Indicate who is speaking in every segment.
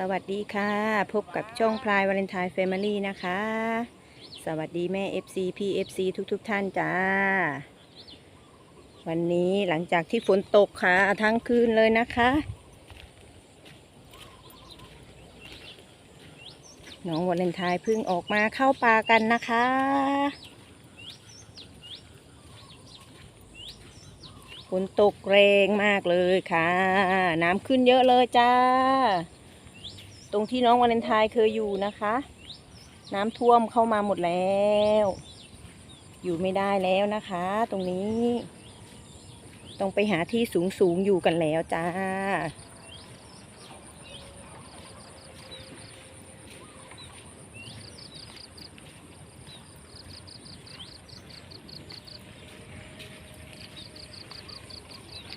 Speaker 1: สวัสดีค่ะ พบกับช่องพลายวาเลนไทน์แฟมิลี่นะคะ สวัสดีแม่ FC PFC ทุกๆทท่านจ้า วันนี้หลังจากที่ฝนตกค่ะ ทั้งคืนเลยนะคะ น้องวาเลนไทน์เพิ่งออกมาเข้าป่ากันนะคะ ฝนตกแรงมากเลยค่ะ น้ำขึ้นเยอะเลยจ้า ตรงที่น้องวาเลนไทน์เคยอยู่นะคะ น้ำท่วมเข้ามาหมดแล้ว อยู่ไม่ได้แล้วนะคะ ตรงนี้ ต้องไปหาที่สูงสูงๆอยู่กันแล้วจ้า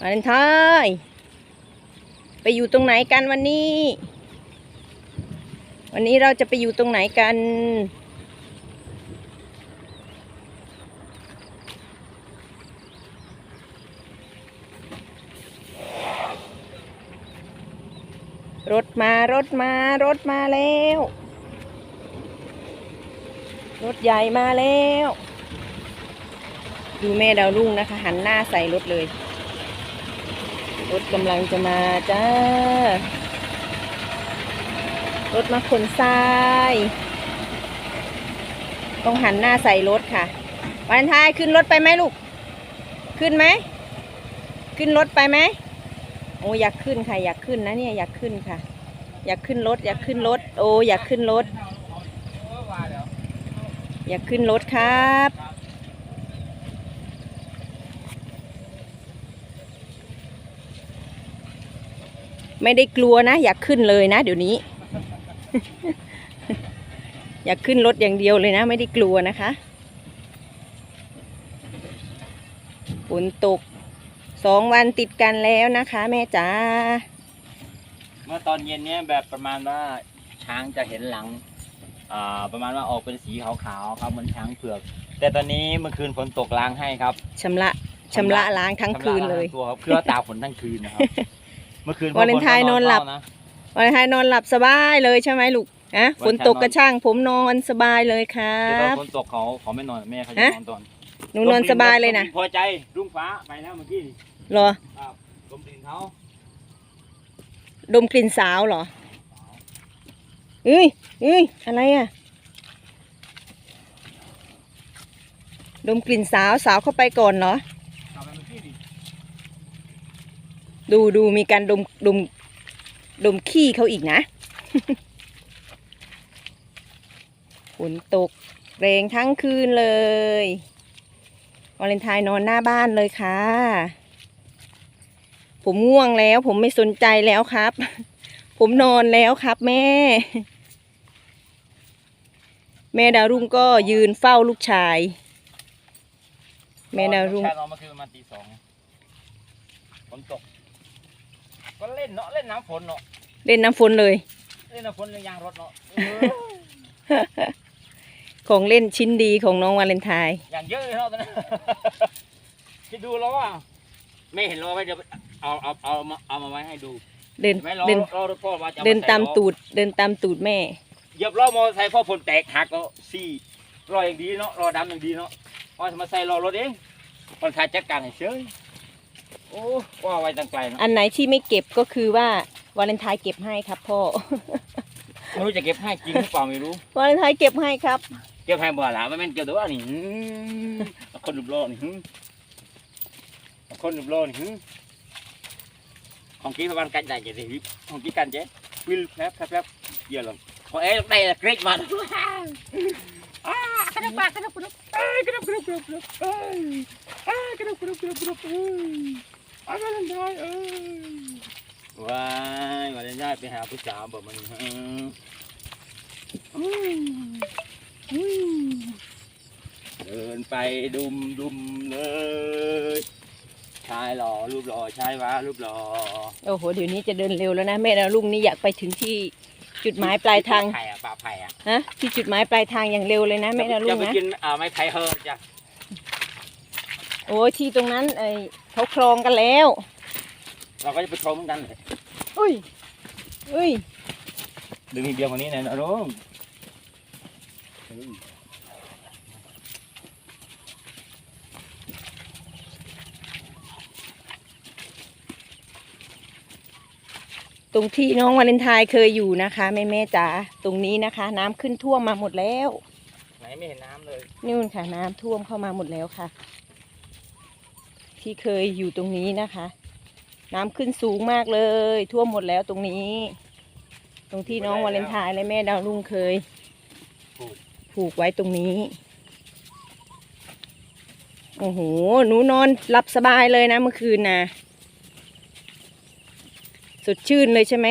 Speaker 1: วาเลนไทน์ไปอยู่ตรงไหนกันวันนี้ วันนี้เราจะไปอยู่ตรงไหนกัน รถมารถมารถมาแล้ว รถใหญ่มาแล้ว ดูแม่ดาวรุ่งนะคะ หันหน้าใส่รถเลย รถกำลังจะมาจ้า รถมาขนทราย ต้องหันหน้าใส่รถค่ะ วันท้ายขึ้นรถไปไหมลูก ขึ้นไหม ขึ้นรถไปไหม โอ้อยากขึ้นค่ะ อยากขึ้นนะเนี่ยอยากขึ้นค่ะ อยากขึ้นรถ อยากขึ้นรถ โอ้อยากขึ้นรถ อยากขึ้นรถครับไม่ได้กลัวนะ อยากขึ้นเลยนะเดี๋ยวนี้ อยากขึ้นรถอย่างเดียวเลยนะ ไม่ได้กลัวนะคะฝนตกสองวันติดกันแล้วนะคะ แม่จ๋า
Speaker 2: เมื่อตอนเย็นเนี้ยแบบประมาณว่าช้างจะเห็นหลังอ่าประมาณว่าออกเป็นสีขาวๆครับเหมือนช้างเผือก แต่ตอนนี้เมื่อคืนฝนตกล้างให้ครับ
Speaker 1: ชำระชำระล้างทั้งคืนเลย
Speaker 2: ชำระางตัวครับคือว่าตากฝนทั้งคืนนะครับ เมื่อคืน
Speaker 1: วาเลนไทน์นอนหลับ
Speaker 2: นะ
Speaker 1: วันไทยนอนหลับสบายเลยใช่ไหมลูกฮะ
Speaker 2: วัน
Speaker 1: ฝนตก
Speaker 2: ไทยนอน
Speaker 1: กระช่างผมนอนสบายเลยครั
Speaker 2: แต่ตอน
Speaker 1: บ
Speaker 2: ฝนตกเขาเขาไม่นอนแม่เขาจะ
Speaker 1: ฮะ
Speaker 2: นอนตอน
Speaker 1: หนูนอนสบายเลยนะ
Speaker 2: มพอใจรุ่งฟ้าไปแล้วเมื่อกี้นี่
Speaker 1: เหรอ
Speaker 2: ครับลมดินเขา
Speaker 1: ดมกลิ่นสาวเหรอเอ้ยเอ้ยอะไรอะ ดมกลิ่นสาวสาวเข้าไปก่อนเหรอ
Speaker 2: เอาไปเมื่อกี้นี่
Speaker 1: ดูดูมีการดมดม ดมขี้เขาอีกนะฝนตกแรงทั้งคืนเลยวาเลนไทน์นอนหน้าบ้านเลยค่ะ ผมง่วงแล้ว ผมไม่สนใจแล้วครับ ผมนอนแล้วครับแม่ แม่ดาวรุ่งก็ยืนเฝ้าลูกชาย แม่ดาวรุ่ง
Speaker 2: ใช่นอนเมื่อคืนประมาณตีสองฝนตก ก็เล่นเนาะเล่นน้ำฝนเนาะ
Speaker 1: เล่นน้ำฝนเลย
Speaker 2: เล่นน้ำฝนในยางรถเนาะเออ
Speaker 1: ของเล่นชิ้นดีของน้องวาเลนไทน์
Speaker 2: อย่างเยอะเลยเนาะตอนนั้นคิดดูล้ออะไม่เห็นล้อไว้เดี๋ยวเอาเอาเอามาเอามาไว้ให้ดู
Speaker 1: เดิน
Speaker 2: เห็นไหมล้อ
Speaker 1: เดิน
Speaker 2: ล้อรถพ่อว่าจะอ
Speaker 1: เดิน
Speaker 2: ใส่
Speaker 1: ตาม
Speaker 2: ล้อ
Speaker 1: ตูดเดินตามตูดแม่
Speaker 2: เหยียบล้อมอเตอร์ไซค์พ่อผลแตกหักเนาะซี่รออย่างดีเนาะรอดำอย่างดีเนาะพอจะมาใส่ล้อรถเองคนขายจัดการให้เฉย โอ้ว่าไว้ตั้งไกลเนาะ
Speaker 1: อันไหนที่ไม่เก็บก็คือว่าวาเลนไทน์เก็บให้ครับพ่อ
Speaker 2: ไม่รู้จะเก็บให้จริงหรือเปล่าไม่รู้
Speaker 1: วาเลนไทน์เก็บให้ครับ
Speaker 2: เก็บให้บ่ละไม่แม่นเก็บตัวนี่หืมเอาคนรูปโลนี่หืมเอาคนรูปโลนี่หืมของกี้ประมาณกันใหญ่จะได้ของกี้กันเจ๊วิลแป๊บแป๊บแป๊บเยอะเลยพอเอ๊ะได้เกรดมาอ้ากระดับปากกระดับกระดับเอ้ยกระดับกระดับกระดับกระดับเอ้ยอ้ากระดับกระดับกระดับกระดับเอ้ยอ้าวาเลนไทน์เอ้ยว้ายวาเลนไทน์ไปหาผู้สาวแบบมันฮะอืมอืมเดินไปดุมดุมเลยชายหล่อรูปหล่อชายว้ารูปหล่อ
Speaker 1: โอ้โหเดี๋ยวนี้จะเดินเร็วแล้วนะแม่ดาวรุ่งนี่อยากไปถึงที่จุดหมายปลายทาง
Speaker 2: ไผ่อะปลาไผ่อะ
Speaker 1: ฮะที่จุดหมายปลายทางอย่างเร็วเลยนะแม่ดาวรุ่
Speaker 2: จะ
Speaker 1: ง
Speaker 2: ไป
Speaker 1: นะ
Speaker 2: กินอ่าไม้ไผ่เฮิร์จ้ะ
Speaker 1: โอ้ยที่ตรงนั้นไอเขาคลองกันแล้ว
Speaker 2: เราก็จะไปชมเหมือนกันเลย
Speaker 1: อุ้ยอุ้ย
Speaker 2: ดึงทีเดียวกว่านี้นะน้องเออ
Speaker 1: ตรงที่น้องวาเลนไทน์เคยอยู่นะคะแม่แม่ๆจ๋าตรงนี้นะคะ น้ำขึ้นท่วมมาหมดแล้ว
Speaker 2: ไหนไม่เห็นน้ำเลย
Speaker 1: นู่นค่ะ น้ำท่วมเข้ามาหมดแล้วค่ะ ที่เคยอยู่ตรงนี้นะคะ น้ำขึ้นสูงมากเลย ท่วมหมดแล้วตรงนี้ ตรงที่น้องวาเลนไทน์และแม่ดาวลุงเคย
Speaker 2: ปลูก
Speaker 1: ผูกไว้ตรงนี้ โอ้โห หนูนอนหลับสบายเลยนะเมื่อคืนนะสดชื่นเลยใช่ไหม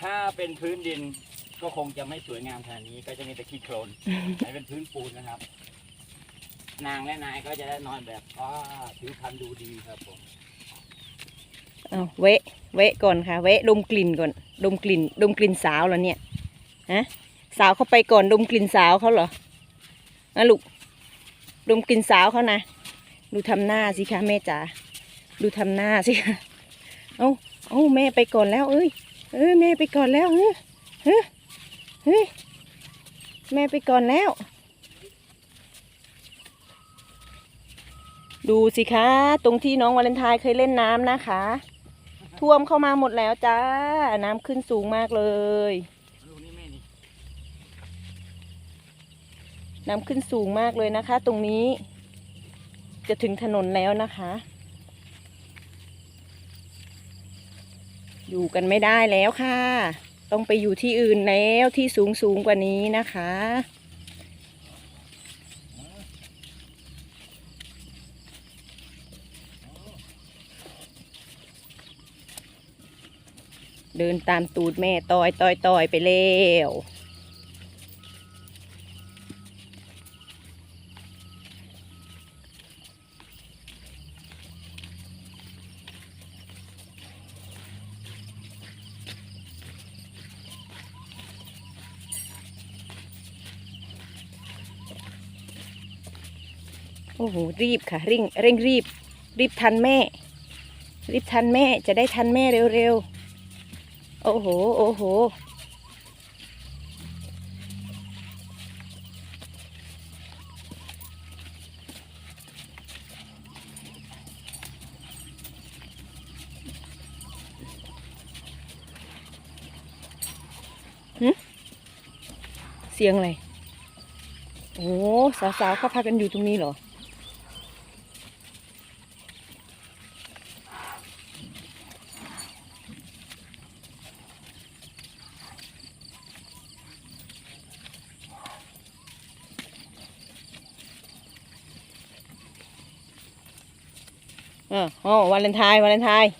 Speaker 2: ถ้าเป็นพื้นดินก็คงจะไม่สวยงามขนาดนี้ ก็จะมีแต่ขี้โคลนแต่เป็นพื้นปูนนะครับ นางและนายก็จะได้นอนแบบว่าผิวพรรณดูดีครับผม
Speaker 1: เอาเวะเวะก่อนค่ะ เวะดมกลิ่นก่อนดมกลิ่นดมกลิ่นสาวเหรอเนี่ยฮะสาวเข้าไปก่อนดมกลิ่นสาวเขาเหรอนะลูกดมกลิ่นสาวเขานะดูทำหน้าสิคะแม่จ๋าดูทำหน้าสิคะเอาเอาแม่ไปก่อนแล้ว เอ้ยเอ้ยแม่ไปก่อนแล้วเฮ้ยเฮ้ยแม่ไปก่อนแล้ว ดูสิคะ ตรงที่น้องวาเลนไทน์เคยเล่นน้ำนะคะ ท่วมเข้ามาหมดแล้วจ้า น้ำขึ้นสูงมากเลย
Speaker 2: ลูกนี้แม่นี่
Speaker 1: น้ำขึ้นสูงมากเลยนะคะ ตรงนี้ จะถึงถนนแล้วนะคะ อยู่กันไม่ได้แล้วค่ะ ต้องไปอยู่ที่อื่นแล้วที่สูงสูงกว่านี้นะคะ เดินตามตูดแม่ต่อยต่อยต่อยไปแล้วโอ้โหรีบค่ะเร่งเร่งรีบ รีบทันแม่ รีบทันแม่จะได้ทันแม่เร็วๆ โอ้โห โอ้โห เสียงอะไร โอ้สาวๆเขาพากันอยู่ตรงนี้เหรอ เอออ๋อวาเลนไทน์วาเลนไทน์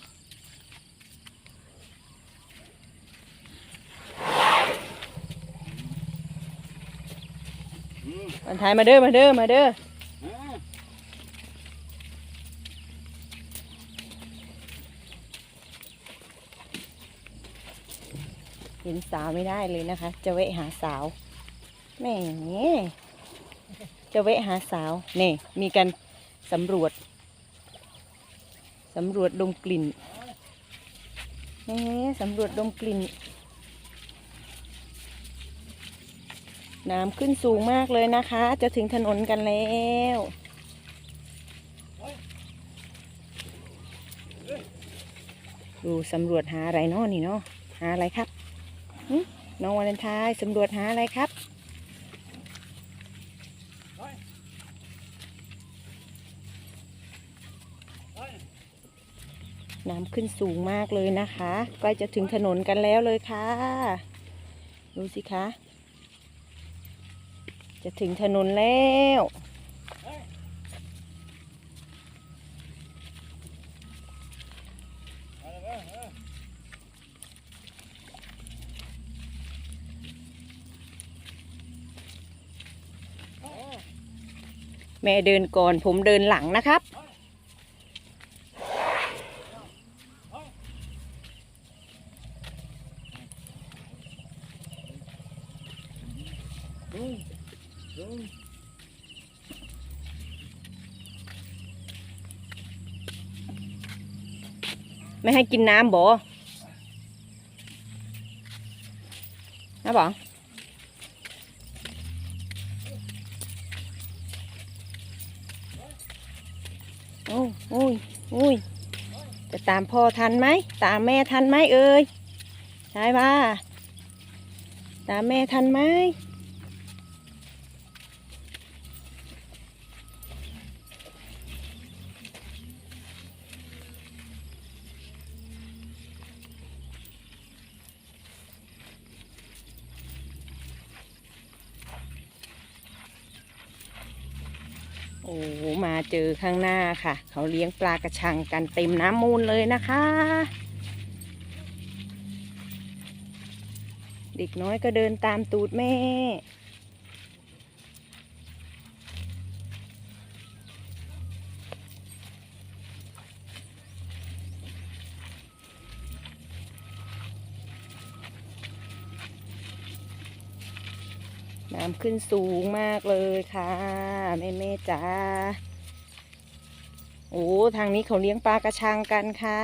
Speaker 2: ม
Speaker 1: วาเลนไทน์มาเด้อมาเด้อมาเด้อเห็นสาวไม่ได้เลยนะคะ จะแวะหาสาวแม่จะแวะหาสาวนี่มีการสำรวจ สำรวจดมกลิ่นแหมสำรวจดมกลิ่น น้ำขึ้นสูงมากเลยนะคะ จะถึงถนนกันแล้วดูสำรวจหาอะไรนาะนี่เนาะหาอะไรครับน้องวาเลนทน์สำรวจหาอะไรครับ น้ำขึ้นสูงมากเลยนะคะใกล้จะถึงถนนกันแล้วเลยค่ะ ดูสิคะ จะถึงถนนแล้วแม่เดินก่อนผมเดินหลังนะครับ
Speaker 2: อืมอืม
Speaker 1: ไม่ ให้กินน้ำบ่นะบองโอ้โอ้ยโอ้ยจะตามพ่อทันไหม ตามแม่ทันไหมเอ่ยใช่ป่ะตามแม่ทันไหม อ้มาเจอข้างหน้าค่ะ เขาเลี้ยงปลากระชังกันเต็มน้ำมูลเลยนะคะ เด็กน้อยก็เดินตามตูดแม่ ขึ้นสูงมากเลยค่ะแม่แม่จ๋าโอ้ทางนี้เขาเลี้ยงปลากระชังกันค่ะ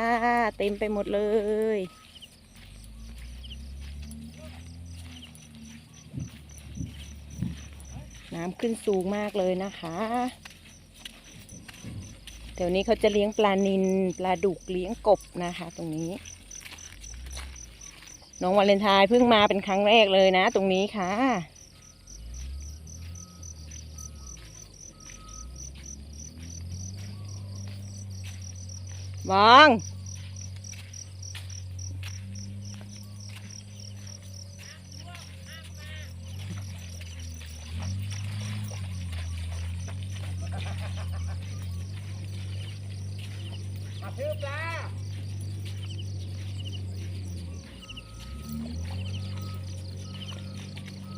Speaker 1: เต็มไปหมดเลยน้ำขึ้นสูงมากเลยนะคะเดี๋ยวนี้เขาจะเลี้ยงปลานิลปลาดุกเลี้ยงกบนะคะ ตรงนี้ น้องวาเลนไทน์เพิ่งมาเป็นครั้งแรกเลยนะ ตรงนี้ค่ะ บอง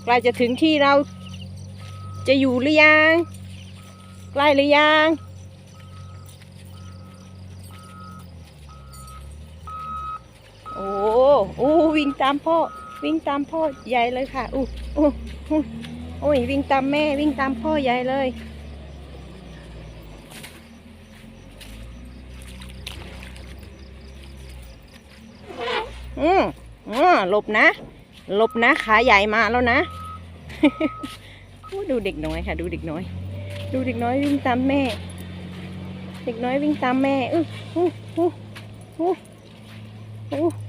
Speaker 1: ใกล้จะถึงที่เราจะอยู่หรือยัง ใกล้หรือยัง อ้โอ้วิ่งตามพ่อ วิ่งตามพ่อใหญ่เลยค่ะ อู้อู้อู้โอ้ยวิ่งตามแม่วิ่งตามพ่อใหญ่เลย อืมอืมหลบนะ หลบนะขาใหญ่มาแล้วนะดูเด็กน้อยค่ะ ดูเด็กน้อย ดูเด็กน้อยวิ่งตามแม่ เด็กน้อยวิ่งตามแม่อู้อู้อู้อู้อู้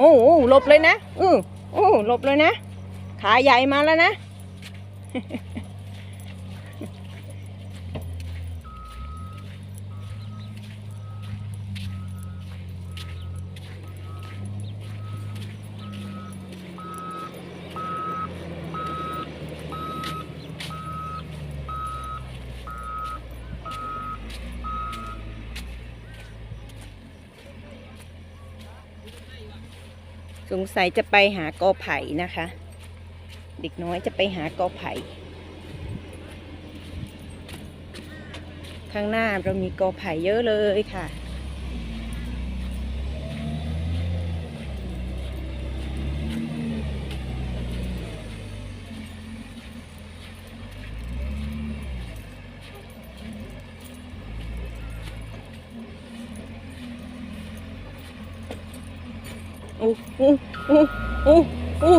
Speaker 1: โอ้หลบเลยนะ อือโอ้หลบเลยนะ ขาใหญ่มาแล้วนะ สงสัยจะไปหากอไผ่นะคะ เด็กน้อยจะไปหากอไผ่ ข้างหน้าเรามีกอไผ่เยอะเลยค่ะ อู้อู้อู้อู้อู้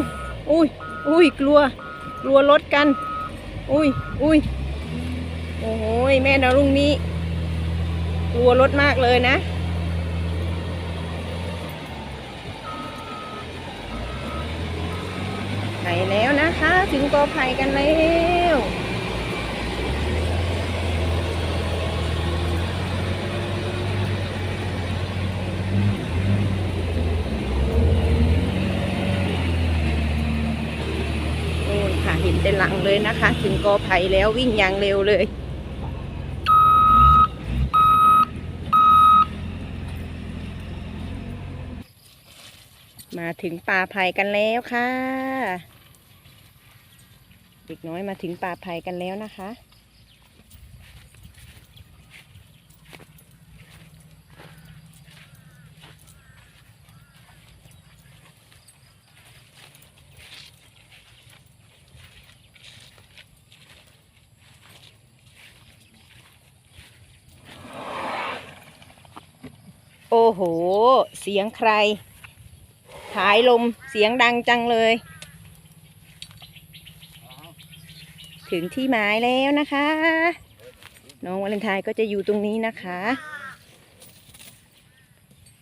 Speaker 1: อุ้ยอุ้ยกลัว กลัวรถกัน อุ้ยอุ้ยโอ้ยแม่ดาวรุ่งนี้ กลัวรถมากเลยนะ ไปแล้วนะคะ ถึงกอไผ่กันแล้ว โอ้ยค่ะเห็นแต่หลัง เลยนะคะ ถึงกอไผ่แล้ววิ่งอย่างเร็วเลย มาถึงป่าไผ่กันแล้วค่ะ เด็กน้อยมาถึงป่าไผ่กันแล้วนะคะ โอ้โห เสียงใครผายลมเสียงดังจังเลย ถึงที่หมายแล้วนะคะ น้องวาเลนไทน์ก็จะอยู่ตรงนี้นะคะ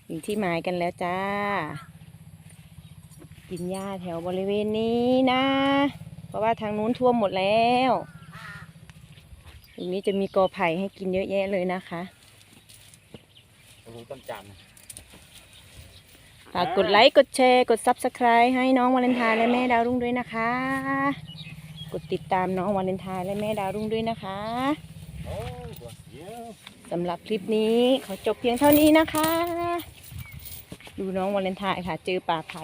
Speaker 1: ถึงที่หมายกันแล้วจ้า กินหญ้าแถวบริเวณนี้นะ เพราะว่าทางนู้นท่วมหมดแล้วตรงนี้จะมีกอไผ่ให้กินเยอะแยะเลยนะคะ
Speaker 2: โอ้ต้นจานนะ
Speaker 1: ฝากกดไลค์กดแชร์กด Subscribe ให้น้องวาเลนไทน์และแม่ดาวรุ่งด้วยนะคะ กดติดตามน้องวาเลนไทน์และแม่ดาวรุ่งด้วยนะคะ
Speaker 2: โอ้ยตัวเสียว
Speaker 1: สำหรับคลิปนี้ขอจบเพียงเท่านี้นะคะ ดูน้องวาเลนไทน์ค่ะ เจอป่าไผ่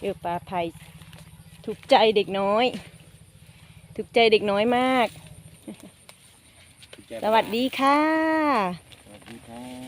Speaker 1: เจอป่าไผ่ถูกใจเด็กน้อย ถูกใจเด็กน้อยมาก สวัสดีค่ะ
Speaker 2: สวัสดีครับ